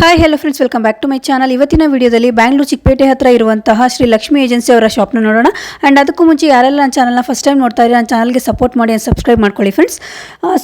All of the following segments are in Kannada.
Hi hello friends welcome back to my channel ಇವತ್ತಿನ ವಿಡಿಯೋದಲ್ಲಿ ಬ್ಯಾಂಗ್ಳೂರು ಚಿಕ್ಕಪೇಟೆ ಹತ್ರ ಇರುವಂತಹ ಶ್ರೀ ಲಕ್ಷ್ಮಿ ಏಜೆನ್ಸಿ ಅವರ ಶಾಪ್ನ ನೋಡೋಣ. ಆ್ಯಂಡ್ ಅದಕ್ಕೂ ಮುಂಚೆ ಯಾರೆಲ್ಲ ನನ್ನ ಚಾನಲ್ನ ಫಸ್ಟ್ ಟೈಮ್ ನೋಡ್ತಾ ಇರೋ ನನ್ನ ಚಾನಲ್ಗೆ ಸಪೋರ್ಟ್ ಮಾಡಿ ಆ್ಯಂಡ್ ಸಬ್ಸ್ಕ್ರೈಬ್ ಮಾಡ್ಕೊಳ್ಳಿ ಫ್ರೆಂಡ್ಸ್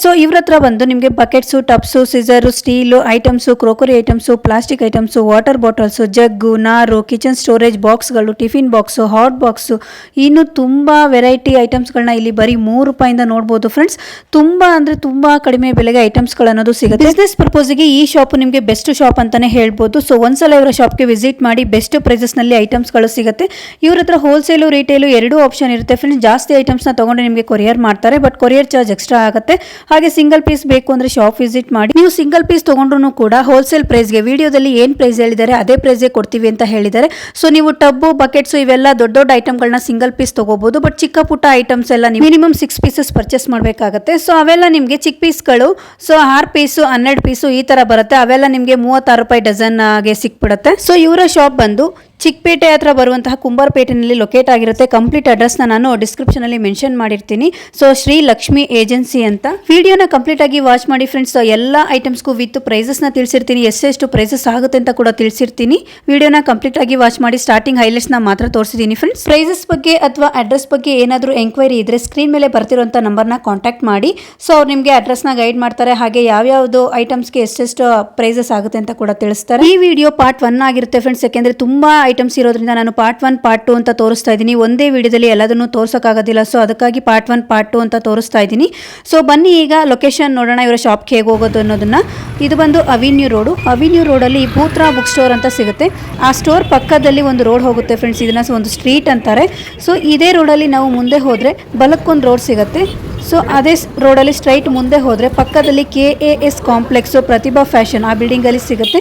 ಸೊ ಇವ್ರ ಹತ್ರ ಬಂದು ನಿಮಗೆ buckets tubs scissor steel items crockery items plastic items water bottles jug ನಾರು ಕಿಚನ್ ಸ್ಟೋರೇಜ್ ಬಾಕ್ಸ್ಗಳು ಟಿಫಿನ್ ಬಾಕ್ಸು ಹಾಟ್ ಬಾಕ್ಸು ಇನ್ನು ತುಂಬ ವೆರೈಟಿ ಐಟಮ್ಸ್ಗಳನ್ನ ಇಲ್ಲಿ ಬರೀ ಮೂರು ರೂಪಾಯಿಂದ ನೋಡ್ಬೋದು ಫ್ರೆಂಡ್ಸ್ ತುಂಬ ಅಂದರೆ ತುಂಬ ಕಡಿಮೆ ಬೆಲೆಗೆ ಐಟಮ್ಸ್ಗಳು ಅನ್ನೋದು ಸಿಗುತ್ತೆ. ಬಿಸ್ನೆಸ್ ಪರ್ಪೋಸಿಗೆ ಈ ಶಾಪ್ ನಿಮಗೆ ಬೆಸ್ಟ್ ಶಾಪ್ ಅಂತಾನೆ ಹೇಳ್ಬೋದು. ಸೊ ಒಂದ್ಸಲ ಇವರ ಶಾಪ್ಗೆ ವಿಸಿಟ್ ಮಾಡಿ ಬೆಸ್ಟ್ ಪ್ರೈಸಸ್ನಲ್ಲಿ ಐಟಮ್ಸ್ಗಳು ಸಿಗುತ್ತೆ. ಇವ್ರ ಹತ್ರ ಹೋಲ್ಸೇಲು ರಿಟೇಲು ಎರಡೂ ಆಪ್ಷನ್ ಇರುತ್ತೆ. ಫ್ರೆಂಡ್ಸ್ ಜಾಸ್ತಿ ಐಟಮ್ಸ್ನ ತೊಗೊಂಡು ನಿಮಗೆ ಕೊರಿಯರ್ ಮಾಡ್ತಾರೆ ಬಟ್ ಕೊರಿಯರ್ ಚಾರ್ಜ್ ಎಕ್ಸ್ಟ್ರಾ ಆಗುತ್ತೆ. ಹಾಗೆ ಸಿಂಗಲ್ ಪೀಸ್ ಬೇಕು ಅಂದರೆ ಶಾಪ್ ವಿಸಿಟ್ ಮಾಡಿ. ನೀವು ಸಿಂಗಲ್ ಪೀಸ್ ತೊಗೊಂಡ್ರು ಕೂಡ ಹೋಲ್ಸೇಲ್ ಪ್ರೈಸ್ಗೆ ವಿಡಿಯೋದಲ್ಲಿ ಏನು ಪ್ರೈಸ್ ಹೇಳಿದ್ದಾರೆ ಅದೇ ಪ್ರೈಸ್ಗೆ ಕೊಡ್ತೀವಿ ಅಂತ ಹೇಳಿದ್ದಾರೆ. ಸೊ ನೀವು ಟಬ್ಬು ಬಕೆಟ್ಸು ಇವೆಲ್ಲ ದೊಡ್ಡ ದೊಡ್ಡ ಐಟಮ್ಗಳನ್ನ ಸಿಂಗಲ್ ಪೀಸ್ ತಗೋಬಹುದು ಬಟ್ ಚಿಕ್ಕ ಪುಟ್ಟ ಐಟಮ್ಸ್ ಎಲ್ಲ ಮಿನಿಮಮ್ ಸಿಕ್ಸ್ ಪೀಸಸ್ ಪರ್ಚೇಸ್ ಮಾಡಬೇಕಾಗುತ್ತೆ. ಸೊ ಅವೆಲ್ಲ ನಿಮಗೆ ಚಿಕ್ಕ ಪೀಸ್ಗಳು ಸೊ ಆರು ಪೀಸು ಹನ್ನೆರಡು ಪೀಸು ಈ ಥರ ಬರುತ್ತೆ. ಅವೆಲ್ಲ ನಿಮಗೆ ಮೂವತ್ತಾರು ರೂಪಾಯಿ ಡಜನ್ಗೆ ಸಿಕ್ಬಿಡುತ್ತೆ. ಸೊ ಇವರ ಶಾಪ್ ಬಂದು ಚಿಕ್ಕಪೇಟೆ ಹತ್ರ ಬರುವಂತಹ ಕುಂಬಾರಪೇಟೆನಲ್ಲಿ ಲೊಕೇಟ್ ಆಗಿರುತ್ತೆ. ಕಂಪ್ಲೀಟ್ ಅಡ್ರೆಸ್ನ ನಾನು ಡಿಸ್ಕ್ರಿಪ್ಷನ್ ಅಲ್ಲಿ ಮೆನ್ಷನ್ ಮಾಡಿರ್ತೀನಿ. ಸೊ ಶ್ರೀ ಲಕ್ಷ್ಮಿ ಏಜೆನ್ಸಿ ಅಂತ. ವಿಡಿಯೋನ ಕಂಪ್ಲೀಟ್ ಆಗಿ ವಾಚ್ ಮಾಡಿ ಫ್ರೆಂಡ್ಸ್ ಎಲ್ಲ ಐಟಮ್ಸ್ಗೂ ವಿತ್ ಪ್ರೈಸಸ್ನ ತಿಳಿಸಿರ್ತೀನಿ. ಎಷ್ಟೆಷ್ಟು ಪ್ರೈಸಸ್ ಆಗುತ್ತೆ ಅಂತ ಕೂಡ ತಿಳಿಸಿರ್ತೀನಿ. ವಿಡಿಯೋನ ಕಂಪ್ಲೀಟ್ ಆಗಿ ವಾಚ್ ಮಾಡಿ ಸ್ಟಾರ್ಟಿಂಗ್ ಹೈಲೈಟ್ಸ್ನ ಮಾತ್ರ ತೋರಿಸಿದ್ದೀನಿ ಫ್ರೆಂಡ್ಸ್ ಪ್ರೈಸಸ್ ಬಗ್ಗೆ ಅಥವಾ ಅಡ್ರೆಸ್ ಬಗ್ಗೆ ಏನಾದರೂ ಎಂಕ್ವೈರಿ ಇದ್ರೆ ಸ್ಕ್ರೀನ್ ಮೇಲೆ ಬರ್ತಿರೋಂಥ ನಂಬರ್ನ ಕಾಂಟ್ಯಾಕ್ಟ್ ಮಾಡಿ. ಸೊ ಅವ್ರು ನಿಮಗೆ ಅಡ್ರೆಸ್ನ ಗೈಡ್ ಮಾಡ್ತಾರೆ. ಹಾಗೆ ಯಾವ್ಯಾವುದು ಐಟಮ್ಸ್ಗೆ ಎಷ್ಟೆಷ್ಟು ಪ್ರೈಸಸ್ ಆಗುತ್ತೆ ಅಂತ ಕೂಡ ತಿಳಿಸ್ತಾರೆ. ಈ ವಿಡಿಯೋ ಪಾರ್ಟ್ ಒನ್ ಆಗಿರುತ್ತೆ ಫ್ರೆಂಡ್ಸ್ ಯಾಕೆಂದ್ರೆ ತುಂಬಾ ಐಟಮ್ಸ್ ಇರೋದ್ರಿಂದ ನಾನು ಪಾರ್ಟ್ ಒನ್ ಪಾರ್ಟ್ ಟು ಅಂತ ತೋರಿಸ್ತಾ ಇದ್ದೀನಿ. ಒಂದೇ ವಿಡಿಯೋದಲ್ಲಿ ಎಲ್ಲದನ್ನು ತೋರ್ಸೋಕ್ಕಾಗೋದಿಲ್ಲ. ಸೊ ಅದಕ್ಕಾಗಿ ಪಾರ್ಟ್ ಒನ್ ಪಾರ್ಟ್ ಟು ಅಂತ ತೋರಿಸ್ತಾ ಇದ್ದೀನಿ. ಸೊ ಬನ್ನಿ ಈಗ ಲೊಕೇಶನ್ ನೋಡೋಣ. ಇವರ ಶಾಪ್ಗೆ ಹೇಗೆ ಹೋಗೋದು ಅನ್ನೋದನ್ನ. ಇದು ಬಂದು ಅವಿನ್ಯೂ ರೋಡು ಅವಿನ್ಯೂ ರೋಡಲ್ಲಿ ಭೂತ್ರಾ ಬುಕ್ ಸ್ಟೋರ್ ಅಂತ ಸಿಗುತ್ತೆ. ಆ ಸ್ಟೋರ್ ಪಕ್ಕದಲ್ಲಿ ಒಂದು ರೋಡ್ ಹೋಗುತ್ತೆ ಫ್ರೆಂಡ್ಸ್ ಇದನ್ನ ಒಂದು ಸ್ಟ್ರೀಟ್ ಅಂತಾರೆ. ಸೊ ಇದೇ ರೋಡಲ್ಲಿ ನಾವು ಮುಂದೆ ಹೋದರೆ ಬಲಕ್ಕೊಂದು ರೋಡ್ ಸಿಗುತ್ತೆ. ಸೊ ಅದೇ ರೋಡಲ್ಲಿ ಸ್ಟ್ರೈಟ್ ಮುಂದೆ ಹೋದರೆ ಪಕ್ಕದಲ್ಲಿ K A S complex Prathibha fashion ಆ ಬಿಲ್ಡಿಂಗಲ್ಲಿ ಸಿಗುತ್ತೆ.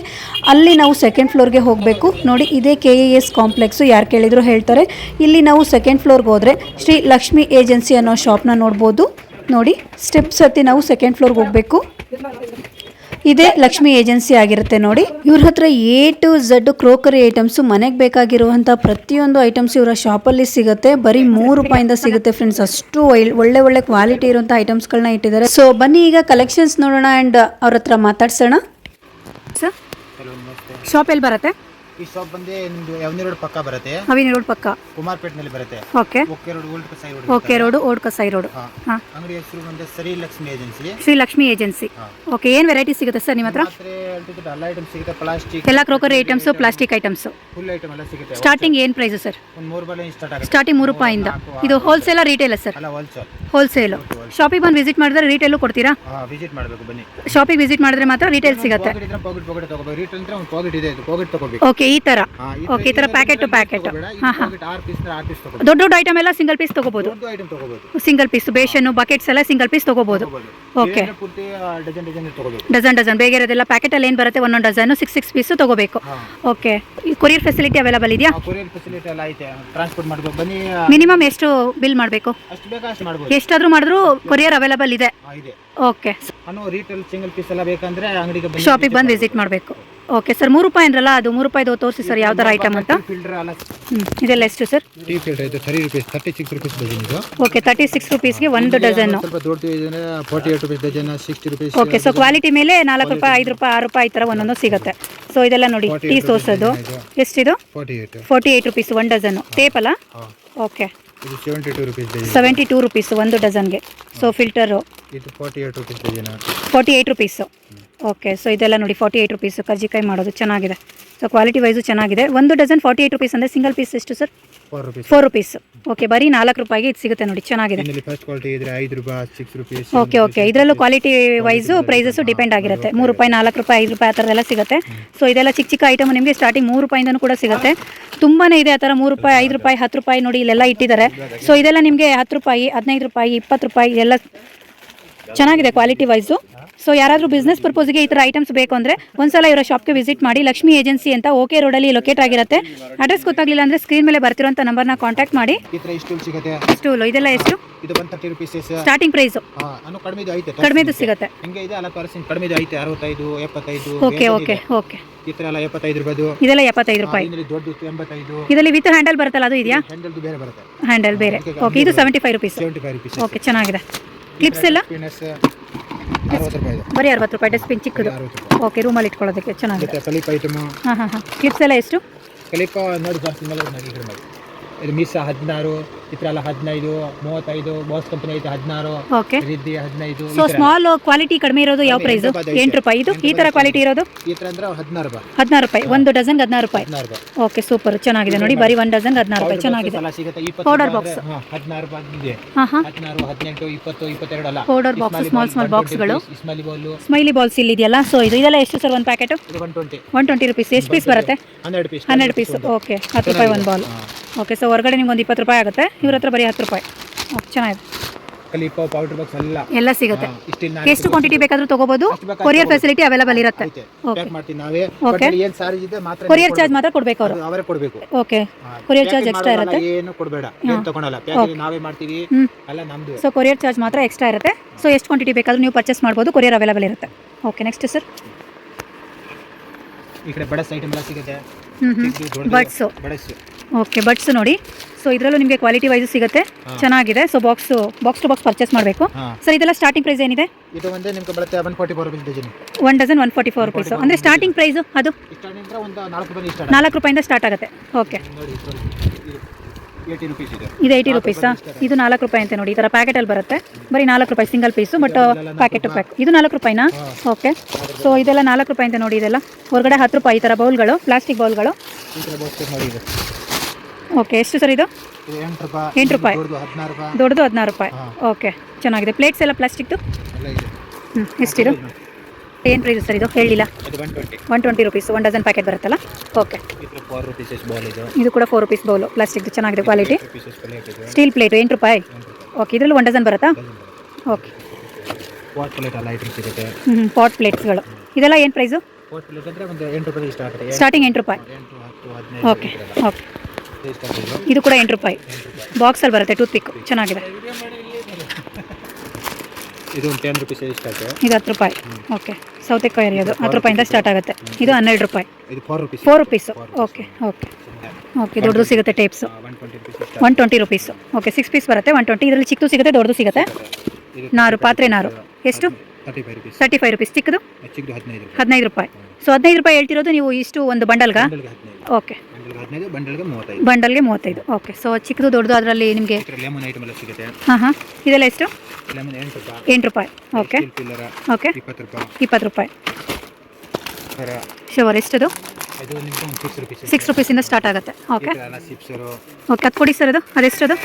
ಅಲ್ಲಿ ನಾವು ಸೆಕೆಂಡ್ ಫ್ಲೋರ್ಗೆ ಹೋಗಬೇಕು. ನೋಡಿ, ಇದೇ ಕೆ ಎ ಎಸ್ ಕಾಂಪ್ಲೆಕ್ಸು ಯಾರು ಕೇಳಿದ್ರು ಹೇಳ್ತಾರೆ. ಇಲ್ಲಿ ನಾವು ಸೆಕೆಂಡ್ ಫ್ಲೋರ್ಗೆ ಹೋದರೆ ಶ್ರೀ ಲಕ್ಷ್ಮಿ ಏಜೆನ್ಸಿ ಅನ್ನೋ ಶಾಪ್ನ ನೋಡ್ಬೋದು. ನೋಡಿ ಸ್ಟೆಪ್ಸ್ ಹತ್ತಿ ನಾವು ಸೆಕೆಂಡ್ ಫ್ಲೋರ್ಗೆ ಹೋಗಬೇಕು. ಇದೇ ಲಕ್ಷ್ಮಿ ಏಜೆನ್ಸಿ ಆಗಿರುತ್ತೆ ನೋಡಿ. ಇವ್ರ ಹತ್ರ A to Z crockery items ಮನೆಗೆ ಬೇಕಾಗಿರುವಂತ ಪ್ರತಿಯೊಂದು ಐಟಮ್ಸ್ ಇವರ ಶಾಪಲ್ಲಿ ಸಿಗುತ್ತೆ. ಬರೀ ಮೂರು ರೂಪಾಯಿಂದ ಸಿಗುತ್ತೆ ಫ್ರೆಂಡ್ಸ್. ಅಷ್ಟು ಒಳ್ಳೆ ಒಳ್ಳೆ ಕ್ವಾಲಿಟಿ ಇರುವಂತಹ ಐಟಮ್ಸ್ ಗಳನ್ನ ಇಟ್ಟಿದ್ದಾರೆ. ಸೊ, ಬನ್ನಿ ಈಗ ಕಲೆಕ್ಷನ್ಸ್ ನೋಡೋಣ ಅಂಡ್ ಅವ್ರ ಹತ್ರ ಮಾತಾಡ್ಸೋಣ. ಶಾಪ್ ಎಲ್ಲಿ ಬರುತ್ತೆ? ಈ ಶಾಪ್ ಬಂದು ನಿಮ್ದು ಅವನಿ ರೋಡ್ ಪಕ್ಕ ಬರುತ್ತೆ? ಅವಿನ ರೋಡ್ ಪಕ್ಕ. ಕುಮಾರ್ಪೇಟ್ನಲ್ಲಿ ಬರುತ್ತೆ? Okay. Okay road old Kasai road okay road old Kasai road. ಹಾ. ಹಾಂ. ಅಂಗಡಿ ಹೆಸರು ಬಂದು ಸರಿ ಲಕ್ಷ್ಮಿ ಏಜೆನ್ಸಿ. ಶ್ರೀ ಲಕ್ಷ್ಮಿ ಏಜೆನ್ಸಿ. ಹಾ. ಓಕೆ ಏನು ವೆರೈಟಿ ಸಿಗುತ್ತೆ ಸರ್ ನಿಮ್ಮ ಹತ್ರ? ಮಾತ್ರೆ ಹೇಳ್ತಿದ್ದು ಎಲ್ಲ ಐಟಮ್ ಸಿಗುತ್ತೆ ಪ್ಲಾಸ್ಟಿಕ್ ಎಲ್ಲ crockery items plastic items full item ಎಲ್ಲ ಸಿಗುತ್ತೆ. ಸ್ಟಾರ್ಟಿಂಗ್ ಏನು ಪ್ರೈಸು ಸರ್? ಒಂದು ಮೂರು ಬಾಳೆ ಸ್ಟಾರ್ಟ್ ಆಗುತ್ತೆ. ಸ್ಟಾರ್ಟಿಂಗ್ ಮೂರು ರೂಪಾಯಿಂದ ಇದು ಹೋಲ್ಸೇಲ ರಿಟೇಲ ಸರ್? ಅಲ್ಲ ಹೋಲ್ಸೇಲ್ ಹೋಲ್ಸೇಲು ಶಾಪಿಗೆ ಬಂದು ವಿಸಿಟ್ ಮಾಡಿದ್ರೆ ರೀಟೇಲ್ ಕೊಡ್ತೀರಾ? ವಿಸಿಟ್ ಮಾಡಬೇಕು ಬನ್ನಿ. ಶಾಪಿಗೆ ವಿಸಿಟ್ ಮಾಡಿದ್ರೆ ಮಾತ್ರ ರಿಟೇಲ್ ಸಿಗುತ್ತೆ. ಪಾಕೆಟ್ ಇದ್ರೆ ಪಾಕೆಟ್ ಪಾಕೆಟ್ ತಗೋಬೇಕು. ರಿಟರ್ನ್ ಅಂದ್ರೆ ಒಂದು ಪಾಕೆಟ್ ಇದೆ ಇದು ಪಾಕೆಟ್ ತಗೋಬೇಕು. ಓಕೆ ಈ ಥರ ಹಾ, ಓಕೆ ಈ ಥರ ಪ್ಯಾಕೆಟ್ ಟು ಪ್ಯಾಕೆಟ್ ಹಾಂ ಹಾಂ. ಪಾಕೆಟ್ ಆರು ಪೀಸ್ ಆರು ಪೀಸ್ ತಗೋಬೇಕು. ದೊಡ್ಡ ದೊಡ್ಡ ಐಟಮ್ ಎಲ್ಲ ಸಿಂಗಲ್ ಪೀಸ್ ತಗೋಬಹುದು ದೊಡ್ಡ ಐಟಮ್ ತಗೋಬೇಕು ಸಿಂಗಲ್ ಪೀಸ್ ಬೇಷನ್ನು ಬಕೆಟ್ಸ್ ಎಲ್ಲ ಸಿಂಗಲ್ ಪೀಸ್ ತಗೋಬೋದು. ಓಕೆ ಏನೇ ಪೂರ್ತಿ ಡಜನ್ ಡಜನ್ ತಗೋಬೇಕು ಡಜನ್ ಡಜನ್ ಬೇಗ ಇರೋದೆಲ್ಲ ಪ್ಯಾಕೆಟಲ್ಲಿ ಏನು ಬರುತ್ತೆ? ಒಂದೊಂದು ಡಜನ್ ಸಿಕ್ಸ್ ಸಿಕ್ಸ್ ಪೀಸ್ ತಗೋಬೇಕು. ಹಾಂ. ಓಕೆ ಕೊರಿಯರ್ ಫೆಸಿಲಿಟಿ ಅವೈಲಬಲ್ ಇದೆಯಾ? ಕೊರಿಯರ್ ಫೆಸಿಲಿಟಿ ಎಲ್ಲ ಐತೆ. ಟ್ರಾನ್ಸ್ಪೋರ್ಟ್ ಮಾಡ್ಬೇಕು. ಬನ್ನಿ ಮಿನಿಮಮ್ ಎಷ್ಟು ಬಿಲ್ ಮಾಡಬೇಕು? ಅಷ್ಟು ಬೇಕಾ ಅಷ್ಟು ಮಾಡ್ಬೋದು. ಎಷ್ಟಾದರೂ ಮಾಡಿದ್ರು ಕೊರಿಯರ್ ಅವೈಲಬಲ್ ಇದೆ. ಹಾ, ಇದೆ. ಓಕೆ ರೀಟೇಲ್ ಸಿಂಗಲ್ ಪೀಸ್ ಎಲ್ಲ ಬೇಕಂದ್ರೆ ಅಂಗಡಿಗೆ ಶಾಪಿಗೆ ಬಂದು ವಿಸಿಟ್ ಮಾಡಬೇಕು. ಓಕೆ ಸರ್ ಮೂರು ರೂಪಾಯಿ ಅಂದ್ರಲ್ಲ ಅದು ಮೂರು ರೂಪಾಯಿದು ತೋರಿಸಿ ಸರ್ ಯಾವ ಥರ ಐಟಮ್ ಅಂತ? ಫಿಲ್ಟರ್ ಎಲ್ಲ ಹ್ಞೂ ಇದೆಲ್ಲ ಎಷ್ಟು ಸರ್ ಟೀ ಫಿಲ್ಟರ್ ಇದು thirty rupees thirty six rupees dozen ಇದು. ಓಕೆ ತರ್ಟಿ ಸಿಕ್ಸ್ ರುಪೀಸ್ಗೆ ಒಂದು ಡಜನ್ನು ಸ್ವಲ್ಪ ದೊಡ್ಡ ಇದ್ರೆ forty eight rupees dozen sixty rupees okay so quality ಮೇಲೆ ನಾಲ್ಕು ರೂಪಾಯಿ ಐದು ರೂಪಾಯಿ ಆರು ರೂಪಾಯಿ ಈ ಥರ ಒಂದೊಂದು ಸಿಗುತ್ತೆ. ಸೊ ಇದೆಲ್ಲ ನೋಡಿ ಟೀ ಸೋಸೋದು ಎಷ್ಟಿದು? Forty eight forty eight rupees one dozen tape ಅಲ್ಲ? ಓಕೆ ಇದು seventy two rupees dozen seventy two rupees ಒಂದು ಡಜನ್ಗೆ ಸೊ ಫಿಲ್ಟರು ಇದು forty eight rupees dozen forty eight rupees okay so ಇದೆಲ್ಲ ನೋಡಿ ಫಾರ್ಟಿ ಏಯ್ಟ್ ರುಪೀಸು ಕರ್ಜಿಕಾಯಿ ಮಾಡೋದು ಚೆನ್ನಾಗಿದೆ. ಸೊ ಕ್ವಾಲಿಟಿ ವೈಸು ಚೆನ್ನಾಗಿದೆ. ಒಂದು ಡಜನ್ ಫಾರ್ಟಿ ಏಯ್ಟ್ ರುಪೀಸ್ ಅಂದರೆ ಸಿಂಗಲ್ ಪೀಸ್ ಎಷ್ಟು ಸರ್ ಫೋರ್ ರುಪೀಸ್ ಓಕೆ ಬರೀ ನಾಲ್ಕು ರೂಪಾಯಿಗೆ ಇದು ಸಿಗುತ್ತೆ ನೋಡಿ ಚೆನ್ನಾಗಿದೆ. ಓಕೆ ಓಕೆ ಇದರಲ್ಲೂ ಕ್ವಾಲಿಟಿ ವೈಸು ಪ್ರೈಸಸ್ಸು ಡಿಪೆಂಡ್ ಆಗಿರುತ್ತೆ ಮೂರು ರೂಪಾಯಿ. ನಾಲ್ಕು ರೂಪಾಯಿ ಐದು ರೂಪಾಯಿ ಆ ಥರದೆಲ್ಲ ಸಿಗುತ್ತೆ. ಸೊ ಇದೆಲ್ಲ ಚಿಕ್ಕ ಚಿಕ್ಕ ಐಟಮ್ ನಿಮಗೆ ಸ್ಟಾರ್ಟಿಂಗ್ ಮೂರು ರೂಪಾಯಿಂದನೂ ಕೂಡ ಸಿಗುತ್ತೆ. ತುಂಬಾ ಇದೆ ಆ ಥರ ಮೂರು ರೂಪಾಯಿ ಐದು ರೂಪಾಯಿ ಹತ್ತು ರೂಪಾಯಿ ನೋಡಿ ಇಲ್ಲೆಲ್ಲ ಇಟ್ಟಿದ್ದಾರೆ. ಸೊ ಇದೆಲ್ಲ ನಿಮಗೆ ಹತ್ತು ರೂಪಾಯಿ ಹದಿನೈದು ರೂಪಾಯಿ ಇಪ್ಪತ್ತು ರೂಪಾಯಿ ಎಲ್ಲ ಚೆನ್ನಾಗಿದೆ ಕ್ವಾಲಿಟಿ ವೈಸು ಸೊ ಯಾರಾದರೂ ಬಿಸ್ನೆಸ್ ಪರ್ಪೋಸ್ಗೆ ಈ ಥರ ಐಟಮ್ಸ್ ಬೇಕು ಅಂದರೆ ಒಂದ್ಸಲ ಇವರ ಶಾಪ್ಗೆ ವಿಸಿಟ್ ಮಾಡಿ ಲಕ್ಷ್ಮಿ ಏಜೆನ್ಸಿ ಅಂತ ಓಕೆ ರೋಡಲ್ಲಿ ಲೊಕೇಟ್ ಆಗಿರುತ್ತೆ. ಅಡ್ರೆಸ್ ಗೊತ್ತಾಗಲಿಲ್ಲ ಅಂದರೆ ಸ್ಕ್ರೀನ್ ಮೇಲೆ ಬರ್ತಿರೋಂಥ ನಂಬರ್ನ ಕಾಂಟ್ಯಾಕ್ಟ್ ಮಾಡಿ. ಸ್ಟೂಲು ಇದೆಲ್ಲ ಎಷ್ಟು? ಇದು ಸ್ಟಾರ್ಟಿಂಗ್ ಪ್ರೈಸು ಕಡಿಮೆದು ಸಿಗುತ್ತೆ. ಹಿಂಗೆ ಇದೆ? ಅಲ್ಲ ತೋರಿಸಿ ಕಡಿಮೆ ಇದು ಐತೆ. ಅರವತ್ತೈದು ಎಪ್ಪತ್ತೈದು ಓಕೆ ಓಕೆ ಓಕೆ ಇದೆಲ್ಲ ಎಪ್ಪತ್ತೈದು ರೂಪಾಯಿ. ಇದರಲ್ಲಿ ವಿತ್ ಹ್ಯಾಂಡಲ್ ಬರುತ್ತಲ್ಲ ಅದು ಇದೆಯಾ? ಹ್ಯಾಂಡಲ್ ಬೇರೆ ಓಕೆ ಇದು ಸೆವೆಂಟಿ ಫೈವ್ ರುಪೀಸ್ ಓಕೆ ಚೆನ್ನಾಗಿದೆ. ಕ್ಲಿಪ್ಸ್ ಎಲ್ಲ? ಬರೀ ಅರವತ್ತು ರೂಪಾಯಿ ಡಸ್ಟ್ಬಿನ್ ಚಿಕ್ಕದು. ಓಕೆ ರೂಮಲ್ಲಿ ಇಟ್ಕೊಳ್ಳೋದಕ್ಕೆ ಚೆನ್ನಾಗಿದೆ. ಕ್ಲಿಪ್ಸ್ ಎಲ್ಲ ಎಷ್ಟು? ಮಿಸ್ ಹದಿನಾರು ಎಲ್ಲ ಹದಿನೈದು ಮೂವತ್ತೈದು ಬಾಸ್ ಕಂಪನಿ ಐತೆ ಹದಿನಾರು ಓಕೆ ರಿದ್ದಿ ಹದಿನೈದು ಸೊ. ಸ್ಮಾಲ್ ಕ್ವಾಲಿಟಿ ಕಡಿಮೆ ಇರೋದು ಯಾವ ಪ್ರೈಸ್ ಎಂಟು ರೂಪಾಯಿ. ಇದು ಈ ತರ ಕ್ವಾಲಿಟಿ ಇರೋದು? ಈ ತರ ಅಂದ್ರೆ ಹದಿನಾರು ರೂಪಾಯಿ. ಹದಿನಾರು ರೂಪಾಯಿ. ಒಂದು ಡಜನ್ ಹದಿನಾರು ರೂಪಾಯಿ. ಓಕೆ ಸೂಪರ್ ಚೆನ್ನಾಗಿದೆ ನೋಡಿ. ಬರೀ ಒಂದು ಡಜನ್ ಹದಿನಾರು ರೂಪಾಯಿ. ಚೆನ್ನಾಗಿದೆ. ಪೌಡರ್ ಹಾ, ಹದಿನಾರು ರೂಪಾಯಿ ಹದಿನಾರು ಹದಿನೆಂಟು ಇಪ್ಪತ್ತು ಇಪ್ಪತ್ತೆರಡು ಅಲ್ಲ. ಪೌಡರ್ ಬಾಕ್ಸ್ ಸ್ಮಾಲ್ ಸ್ಮಾಲ್ ಬಾಕ್ಸ್ಗಳು ಸ್ಮೈಲಿ ಬಾಲ್ ಸ್ಮೈಲಿ ಬಾಲ್ಸ್ ಇಲ್ಲಿ ಇದೆಯಲ್ಲ? ಸೊ ಇದು ಇದೆಲ್ಲ ಎಷ್ಟು ಸರ್ ಒಂದು packet one twenty one twenty rupees ಎಷ್ಟು ಪೀಸ್ ಬರುತ್ತೆ? ಹನ್ನೆರಡು ಪೀಸ್ ಹನ್ನೆರಡು ಪೀಸ್ ಓಕೆ ಹತ್ತು ರೂಪಾಯಿ ಒಂದು ಬಾಲ್ ಓಕೆ ಸೊ ಹೊರಗಡೆ ನಿಮ್ಗೆ ಒಂದು ಇಪ್ಪತ್ತು ರೂಪಾಯಿ ಆಗುತ್ತೆ. ಇವ್ರ ಹತ್ರ ಬರೀ ಹತ್ತು ರೂಪಾಯಿ. ಓಕೆ ಚೆನ್ನಾಗಿದೆ. ಕಲಿಪ ಪೌಡರ್ ಬಾಕ್ಸ್ ಎಲ್ಲ. ಎಲ್ಲ ಸಿಗುತ್ತೆ. ಎಷ್ಟು ಕ್ವಾಂಟಿಟಿ ಬೇಕಾದರೂ ತಗೋಬಹುದು ಕೊರಿಯರ್ ಫೆಸಿಲಿಟಿ ಅವೈಲೇಬಲ್ ಇರುತ್ತೆ. ಓಕೆ ಮಾಡ್ತೀವಿ ನಾವೇ. ಬಟ್ ಏನ್ ಚಾರ್ಜ್ ಇದೆ ಮಾತ್ರ ಕೊರಿಯರ್ ಚಾರ್ಜ್ ಮಾತ್ರ ಕೊಡಬೇಕು. ಅವರು. ಅದು ಅವರೇ ಕೊಡಬೇಕು. ಓಕೆ ಕೊರಿಯರ್ ಚಾರ್ಜ್ ಎಕ್ಸ್ಟ್ರಾ ಇರುತ್ತೆ? ಏನು ಕೊಡಬೇಡ. ಏನು ತಗೊಳಲ್ಲ. ಪ್ಯಾಕೇಜ್ ನಾವೇ ಮಾಡ್ತೀವಿ. ಹ್ಮ್. ಎಲ್ಲ ನಮ್ದು. ಸೊ ಕೊರಿಯರ್ ಚಾರ್ಜ್ ಮಾತ್ರ ಎಕ್ಸ್ಟ್ರಾ ಇರುತ್ತೆ. ಸೊ ಎಷ್ಟು ಕ್ವಾಂಟಿಟಿ ಬೇಕಾದರೂ ನೀವು ಪರ್ಚೇಸ್ ಮಾಡ್ಬೋದು. ಕೊರಿಯರ್ ಅವೈಲೇಬಲ್ ಇರುತ್ತೆ. ಓಕೆ ನೆಕ್ಸ್ಟ್ ಸರ್ ಈ ಕಡೆ ಬಡಸ್ ಐಟಮ್ ಎಲ್ಲ ಸಿಗುತ್ತೆ. ಬಡ್ಸು ಬಡಸ್ ಓಕೆ ಬಟ್ಸ್ ನೋಡಿ. ಸೊ ಇದರಲ್ಲೂ ನಿಮಗೆ ಕ್ವಾಲಿಟಿ ವೈಸ್ ಸಿಗುತ್ತೆ. ಚೆನ್ನಾಗಿದೆ. So box box to box purchase ಮಾಡಬೇಕು. ಸರ್ ಇದೆಲ್ಲ ಸ್ಟಾರ್ಟಿಂಗ್ ಪ್ರೈಸ್ ಏನಿದೆ? ಇದು ಒಂದೇ ನಿಮಗೆ ಬರುತ್ತೆ one forty four rupees dozen one dozen ಅಂದ್ರೆ ಫಾರ್ಟಿ ಫೋರ್ ರುಪೀಸು ಅಂದರೆ ಸ್ಟಾರ್ಟಿಂಗ್ ಪ್ರೈಸ್ ಅದು? ಸ್ಟಾರ್ಟಿಂಗ್ ಅಂದ್ರೆ ಒಂದು ನಾಲ್ಕು ರೂಪಾಯಿ ಸ್ಟಾರ್ಟ್ ನಾಲ್ಕು ರೂಪಾಯಿಂದ ಸ್ಟಾರ್ಟ್ ಆಗುತ್ತೆ. ಓಕೆ ಇದೆ ಇದು. ಏಯ್ಟಿ ರುಪೀಸಾ ಇದು ನಾಲ್ಕು ರೂಪಾಯಿ ಅಂತ ನೋಡಿ. ಈ ಥರ ಪ್ಯಾಕೆಟಲ್ಲಿ ಬರುತ್ತೆ. ಬರೀ ನಾಲ್ಕು ರೂಪಾಯಿ single piece but packet pack ಇದು ನಾಲ್ಕು ರೂಪಾಯಿನಾ? ಓಕೆ ಸೊ ಇದೆಲ್ಲ ನಾಲ್ಕು ರೂಪಾಯಿ ಅಂತ ನೋಡಿ ಇದೆಲ್ಲ. ಹೊರಗಡೆ ಹತ್ತು ರೂಪಾಯಿ ಈ ಥರ ಬೌಲ್ಗಳು ಪ್ಲಾಸ್ಟಿಕ್ ಬೌಲ್ಗಳು ಓಕೆ ಎಷ್ಟು ಸರ್ ಇದು? ಎಂಟು ರೂಪಾಯಿ. ದೊಡ್ಡದು ಹದಿನಾರು ರೂಪಾಯಿ. ಓಕೆ ಚೆನ್ನಾಗಿದೆ. ಪ್ಲೇಟ್ಸ್ ಎಲ್ಲ ಪ್ಲಾಸ್ಟಿಕ್ದು ಹ್ಞೂ ಎಷ್ಟಿದು? ಏನು ಪ್ರೈಸ್ ಸರ್ ಇದು? ಹೇಳಿಲ್ಲ. One twenty rupees one dozen packet ಬರುತ್ತಲ್ಲ? ಓಕೆ. ಇದು ಕೂಡ ಫೋರ್ ರುಪೀಸ್ ಬೌಲು ಪ್ಲಾಸ್ಟಿಕ್ದು ಚೆನ್ನಾಗಿದೆ ಕ್ವಾಲಿಟಿ ಸ್ಟೀಲ್ ಪ್ಲೇಟು ಎಂಟು ರೂಪಾಯಿ? ಓಕೆ ಇದರಲ್ಲಿ ಒನ್ ಡಜನ್ ಬರುತ್ತಾ? ಓಕೆ. ಹ್ಞೂ ಪಾಟ್ ಪ್ಲೇಟ್ಸ್ಗಳು ಇದೆಲ್ಲ ಏನು ಪ್ರೈಸು ಸ್ಟಾರ್ಟಿಂಗ್ ಎಂಟು ರೂಪಾಯಿ ಓಕೆ ಓಕೆ. ಇದು ಕೂಡ ಎಂಟು ರೂಪಾಯಿ. ಬಾಕ್ಸಲ್ಲಿ ಬರುತ್ತೆ ಟೂತ್ ಪಿಕ್ ಚೆನ್ನಾಗಿದೆ. ಇದು ಟೆನ್ ರುಪೀಸ್ ಇದು ಹತ್ತು ರೂಪಾಯಿ. ಓಕೆ ಸೌತೆಕಾಯಿ ಅರಿಯೋದು ಹತ್ತು ರೂಪಾಯಿಂದ ಸ್ಟಾರ್ಟ್ ಆಗುತ್ತೆ. ಇದು ಹನ್ನೆರಡು ರೂಪಾಯಿ. Four rupees okay okay okay ದೊಡ್ಡದು ಸಿಗುತ್ತೆ tapes one twenty rupees okay six piece ಬರುತ್ತೆ ಒನ್ ಟ್ವೆಂಟಿ ಇದರಲ್ಲಿ ಚಿಕ್ಕದು ಸಿಗುತ್ತೆ ದೊಡ್ಡದು ಸಿಗುತ್ತೆ. ನಾರು ಪಾತ್ರೆ ನಾರು. ಎಷ್ಟು? ತರ್ಟಿ ಫೈವ್ ರುಪೀಸ್ ಚಿಕ್ಕದು? ಹದಿನೈದು ರೂಪಾಯಿ. ಸೊ ಹದಿನೈದು ರೂಪಾಯಿ ಹೇಳ್ತಿರೋದು ನೀವು ಇಷ್ಟು ಒಂದು ಬಂಡಲ್ಗ? ಓಕೆ ಬಂಡಲ್ಗೆ ಮೂವತ್ತೈದು. ಓಕೆ ಸೊ ಚಿಕ್ಕದು ದೊಡ್ಡದು ಅದರಲ್ಲಿ ನಿಮಗೆ ಹಾಂ ಹಾಂ. ಇದೆಲ್ಲ ಎಷ್ಟು? ಎಂಟು ರೂಪಾಯಿ. ಓಕೆ ಓಕೆ ಇಪ್ಪತ್ತು ರೂಪಾಯಿ. ಶವರ್ ಎಷ್ಟದು? ಸಿಕ್ಸ್ ರುಪೀಸ್ ಸಿಕ್ಸ್ ರುಪೀಸಿಂದ ಸ್ಟಾರ್ಟ್ ಆಗುತ್ತೆ. ಓಕೆ ಓಕೆ ಅದು ಕೊಡಿ ಸರ್ ಅದು. ಅದೆಷ್ಟದು?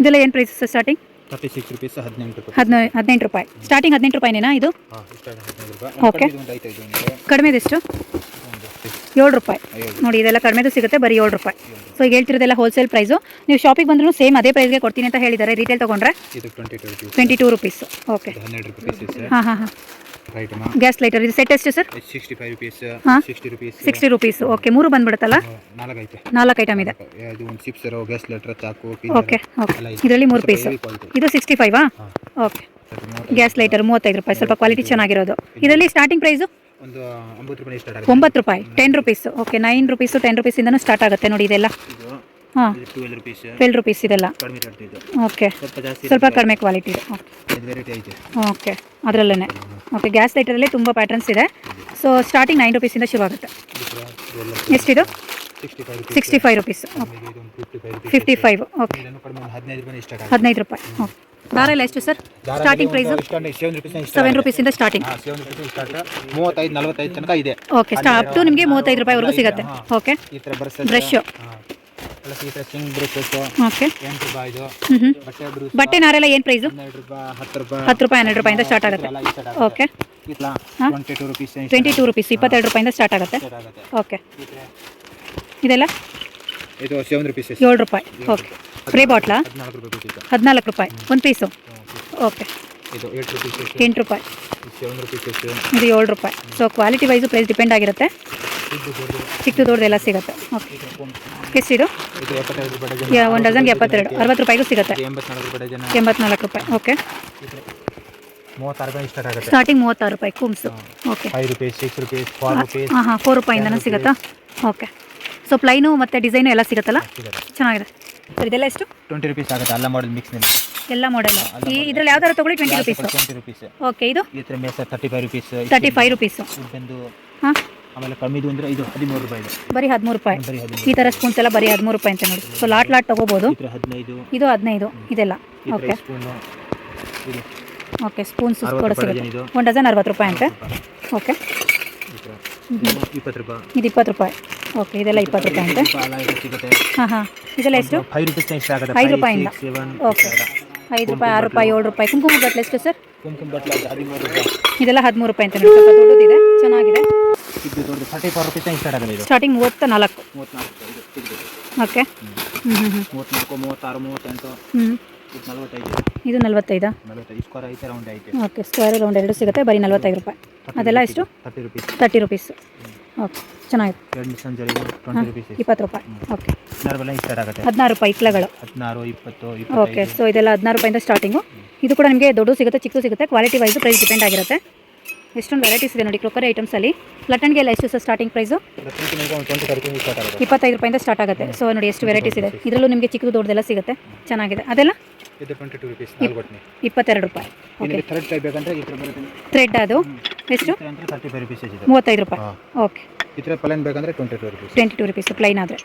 ಇದೆಲ್ಲ ಏನು price sir starting thirty six rupees ಹದಿನೆಂಟು ರೂಪಾಯಿ. ಹದಿನೈ ಹದಿನೆಂಟು ರೂಪಾಯಿ. ಸ್ಟಾರ್ಟಿಂಗ್ ಹದಿನೆಂಟು ರೂಪಾಯಿನೇನಾ ಇದು? ಓಕೆ ಕಡಿಮೆ ಕಡಿಮೆದೆಷ್ಟು? ಏಳು ರೂಪಾಯಿ. ನೋಡಿ ಇದೆಲ್ಲ ಕಡಿಮೆದು ಸಿಗುತ್ತೆ ಬರೀ ಏಳು ರೂಪಾಯಿ. ಸೊ ಈಗ ಹೇಳ್ತಿರೋದೆಲ್ಲ ಹೋಲ್ಸೇಲ್ ಪ್ರೈಸು ನೀವು ಶಾಪಿಗೆ ಬಂದ್ರೂ ಸೇಮ್ ಅದೇ ಪ್ರೈಸ್ಗೆ ಕೊಡ್ತೀನಿ ಅಂತ ಹೇಳಿದ್ದಾರೆ. ರೀಟೇಲ್ ತೊಗೊಂಡ್ರೆ ಟ್ವೆಂಟಿ ಟು ರುಪೀಸ್ ಓಕೆ ಹಾಂ ಹಾಂ ಹಾಂ. ಗ್ಯಾಸ್ ಲೈಟರ್ ಇದು ಸೆಟ್ ಎಷ್ಟು ಸರ್ ಸಿಕ್ಸ್ಟಿ ರುಪೀಸ್ ಓಕೆ ಮೂರು ಬಂದ್ಬಿಡುತ್ತಲ್ಲ? ನಾಲ್ಕು ಐಟಮ್ ಇದೆ. ಓಕೆ ಓಕೆ ಇದರಲ್ಲಿ ಮೂರು ಪೀಸ್ ಇದು ಸಿಕ್ಸ್ಟಿ ಫೈವಾ ಓಕೆ ಗ್ಯಾಸ್ ಲೈಟರ್ ಮೂವತ್ತೈದು ರೂಪಾಯಿ. ಸ್ವಲ್ಪ ಕ್ವಾಲಿಟಿ ಚೆನ್ನಾಗಿರೋದು. ಇದರಲ್ಲಿ ಸ್ಟಾರ್ಟಿಂಗ್ ಪ್ರೈಸು ಒಂದು ಒಂಬತ್ತು ರೂಪಾಯಿ ten rupees okay nine rupees ten ರುಪೀಸಿಂದನೂ start ಆಗುತ್ತೆ ನೋಡಿ ಇದೆಲ್ಲ. ಇದು ಹಾಂ. ಟ್ವೆಲ್ ರುಪೀಸ್ ಇದೆಲ್ಲ. ಓಕೆ ಸ್ವಲ್ಪ ಕಡಿಮೆ ಕ್ವಾಲಿಟಿ ಇದೆ. ಓಕೆ ಅದರಲ್ಲೇ ಓಕೆ ಗ್ಯಾಸ್ ಲೈಟರಲ್ಲಿ ತುಂಬ ಪ್ಯಾಟರ್ನ್ಸ್ ಇದೆ. ಸೊ ಸ್ಟಾರ್ಟಿಂಗ್ ನೈನ್ ರುಪೀಸಿಂದ ಶುರು ಆಗುತ್ತೆ. ಎಷ್ಟಿದು? Sixty five rupees fifty five okay ಹದಿನೈದು ರೂಪಾಯಿ ಓಕೆ ದಾರ ಎಲ್ಲ ಎಷ್ಟು sir? Starting price seven rupees ಇಂದ ರುಪೀಸಿಂದ ಸ್ಟಾರ್ಟಿಂಗ್ ಮೂವತ್ತೈದು ನಲವತ್ತೈದು ತನಕ ಇದೆ. ಓಕೆ ಅಪ್ ಟು ನಿಮಗೆ ಮೂವತ್ತೈದು ರೂಪಾಯಿವರೆಗೂ ಸಿಗುತ್ತೆ. ಓಕೆ ಬ್ರಷ್ ಬಟ್ಟೆ ನಾರೆಲ್ಲ ಏನು ಪ್ರೈಸು ಹತ್ತು ರೂಪಾಯಿ. ಹನ್ನೆರಡು ರೂಪಾಯಿಂದ ಸ್ಟಾರ್ಟ್ ಆಗುತ್ತೆ. ಓಕೆ? ಟ್ವೆಂಟಿ ಟು ರುಪೀಸ್ ಇಪ್ಪತ್ತೆರಡು ರೂಪಾಯಿಂದ ಸ್ಟಾರ್ಟ್ ಆಗುತ್ತೆ. ಓಕೆ ಇದೆಲ್ಲ? ಏಳು ರೂಪಾಯಿ. ಓಕೆ ಸ್ಪ್ರೇ ಬಾಟ್ಲಾ ಹದಿನಾಲ್ಕು ರೂಪಾಯಿ ಒಂದು ಪೀಸು ಓಕೆ ಎಂಟು ರೂಪಾಯಿ. ಇದು ಏಳು ರೂಪಾಯಿ. So quality wise price depend ಆಗಿರುತ್ತೆ. ಚಿಕ್ಕದು ದೊಡ್ಡದು ದೊಡ್ಡದೆಲ್ಲ ಸಿಗುತ್ತೆ ಓಕೆ ಎಷ್ಟಿದು ಒಂದು ಡಜನ್ಗೆ ಎಪ್ಪತ್ತೆರಡು. ಅರವತ್ತು ರೂಪಾಯಿಗೂ ಸಿಗುತ್ತೆ. ಎಂಬತ್ನಾಲ್ಕು ರೂಪಾಯಿ ಓಕೆ ಸ್ಟಾರ್ಟಿಂಗ್ ಮೂವತ್ತಾರು ರೂಪಾಯಿ ಕುಮ್ಸು. Okay five rupees six rupees four rupees ಹಾಂ. ಹಾಂ ಫೋರ್ ರೂಪಾಯಿಂದನೂ ಸಿಗುತ್ತಾ? ಓಕೆ ಸೊ ಪ್ಲೈನು ಮತ್ತು ಡಿಸೈನು ಎಲ್ಲ ಸಿಗುತ್ತಲ್ಲ? ಸಿಗುತ್ತೆ. ಚೆನ್ನಾಗಿದೆ. ಸರ್ ಇದೆಲ್ಲ ಎಷ್ಟು? ಟ್ವೆಂಟಿ ರುಪೀಸ್ ಆಗುತ್ತೆ ಎಲ್ಲ ಮಿಕ್ಸ್ ನಿಮಗೆ ಎಲ್ಲ ಮಾಡೆಲ್ ಈ ಇದ್ರಲ್ಲಿ ಯಾವ್ದಾರು ತಗೊಳ್ಳಿ twenty rupees twenty rupees okay ಇದು? ಇದ್ರ ಮೇಸ thirty five rupees thirty five rupees ಬಂದು ಹಾಂ? ಆಮೇಲೆ ಕಮ್ಮಿದು ಅಂದರೆ ಇದು ಹದಿಮೂರು ರೂಪಾಯಿ ಬರೀ ಹದಿಮೂರು ರೂಪಾಯಿ. ಈ ಥರ ಸ್ಪೂನ್ಸ್ ಎಲ್ಲ ಬರೀ ಹದಿಮೂರು ರೂಪಾಯಿ ಅಂತ ನೋಡಿ. ಸೊ ಲಾಟ್ ಲಾಟ್ ತಗೋಬೋದು. ಹದಿನೈದು. ಇದು ಹದಿನೈದು ಇದೆಲ್ಲ. ಓಕೆ ಓಕೆ ಸ್ಪೂನ್ಸ್ ಕೂಡ ಸಿಗುತ್ತೆ. ಒಂದು ಡಜನ್ ಅರವತ್ತು ರೂಪಾಯಿ ಅಂತೆ. ಓಕೆ ಇಪ್ಪತ್ತು ರೂಪಾಯಿ. ಇದು ಇಪ್ಪತ್ತು ರೂಪಾಯಿ. ಓಕೆ ಇದೆಲ್ಲ ಇಪ್ಪತ್ತು ರೂಪಾಯಿ ಅಂತೆ. ಹಾಂ ಹಾಂ. ಇದೆಲ್ಲ ಎಷ್ಟು? ಫೈವ್ ರುಪೀಸ್ ಆಗುತ್ತೆ. ಐದು ರೂಪಾಯಿಂದ. ಓಕೆ ಐದು ರೂಪಾಯಿ ಆರು ರೂಪಾಯಿ ಏಳು ರೂಪಾಯಿ. ಕುಂಕುಮ ಬಟ್ಲೆ ಎಷ್ಟು ಸರ್? ಕುಂಕುಮ ಬಟ್ಲೆ ಹದಿಮೂರು ರೂಪಾಯಿ. ಇದೆಲ್ಲ ಹದಿಮೂರು ರೂಪಾಯಿ ಅಂತ ಸ್ವಲ್ಪ ದೊಡ್ಡದಿದೆ. ಚೆನ್ನಾಗಿದೆ. ಇದು ಫೋರ್ ರುಪೀಸ್ ಸ್ಟಾರ್ಟಿಂಗ್ ಮೂವತ್ತ ನಾಲ್ಕು ಮೂವತ್ತ್ನಾಲ್ಕು ಓಕೆ ಹ್ಞೂ ಹ್ಞೂ ಹ್ಞೂ ಮೂವತ್ತ್ನಾಲ್ಕು ಮೂವತ್ತಾರು ಮೂವತ್ತೆಂಟು. ಹ್ಞೂ ಇದು ನಲ್ವತ್ತೈದು. ಇದು ನಲವತ್ತೈದಾ? ನಲವತ್ತೈದು. ಸ್ಕ್ವೇರ್ ಐತೆ ರೌಂಡ್ ಐತೆ. ಓಕೆ ಸ್ಕ್ವೇರ್ ರೌಂಡ್ ಎರಡು ಸಿಗುತ್ತೆ. ಬರೀ ನಲವತ್ತೈದು ರೂಪಾಯಿ. ಅದೆಲ್ಲ ಎಷ್ಟು? Thirty rupees thirty rupees okay ಚೆನ್ನಾಗಿದೆ ಎರಡು ಜರಿಗು ಟ್ವೆಂಟಿ ರುಪೀಸ್ ಇಪ್ಪತ್ತು ರೂಪಾಯಿ. ಓಕೆ ನಾರ್ಮಲ್ ಇಷ್ಟ ಆಗುತ್ತೆ ಹದಿನಾರು ರೂಪಾಯಿ ಇಟ್ಲಗಳು ಹದಿನಾರು ಇಪ್ಪತ್ತು ಓಕೆ ಸೊ ಇದೆಲ್ಲ ಹದಿನಾರು ರೂಪಾಯಿಂದ ಸ್ಟಾರ್ಟಿಂಗು ಇದು ಕೂಡ ನಿಮಗೆ ದೊಡ್ಡ ಸಿಗುತ್ತೆ ಚಿಕ್ಕದು ಸಿಗುತ್ತೆ ಕ್ವಾಲಿಟಿ ವೈಸ್ ಪ್ರೈಸ್ ಡಿಪೆಂಡ್ ಆಗಿರುತ್ತೆ. ಎಷ್ಟೊಂದು ವೆರೈಟೀಸ್ ಇದೆ ನೋಡಿ ಕ್ರೋಕರಿ ಐಟಮ್ಸಲ್ಲಿ ಅಲ್ಲಿ. ಎಲ್ಲ ಎಷ್ಟು ಸರ್ ಸ್ಟಾರ್ಟಿಂಗ್ ಪ್ರೈಸು ಇಪ್ಪತ್ತೈದು ರೂಪಾಯಿಂದ ಸ್ಟಾರ್ಟ್ ಆಗುತ್ತೆ. ಸೊ ನೋಡಿ ಎಷ್ಟು ವೆರೈಟೀಸ್ ಇದೆ. ಇದರಲ್ಲೂ ನಿಮಗೆ ಚಿಕ್ಕದು ದೊಡ್ಡದೆಲ್ಲ ಸಿಗುತ್ತೆ. ಚೆನ್ನಾಗಿದೆ. ಅದೆಲ್ಲ? ಇಪ್ಪತ್ತೆರಡು ರೂಪಾಯಿ. ಓಕೆ ಥರ್ಡ್ ಅದು? ಎಷ್ಟು? ಮೂವತ್ತೈದು ರೂಪಾಯಿ. ಓಕೆ ಈ ಥರ ಪ್ಲೇನ್ ಬೇಕಂದ್ರೆ twenty two rupees twenty two rupees plain ಆದರೆ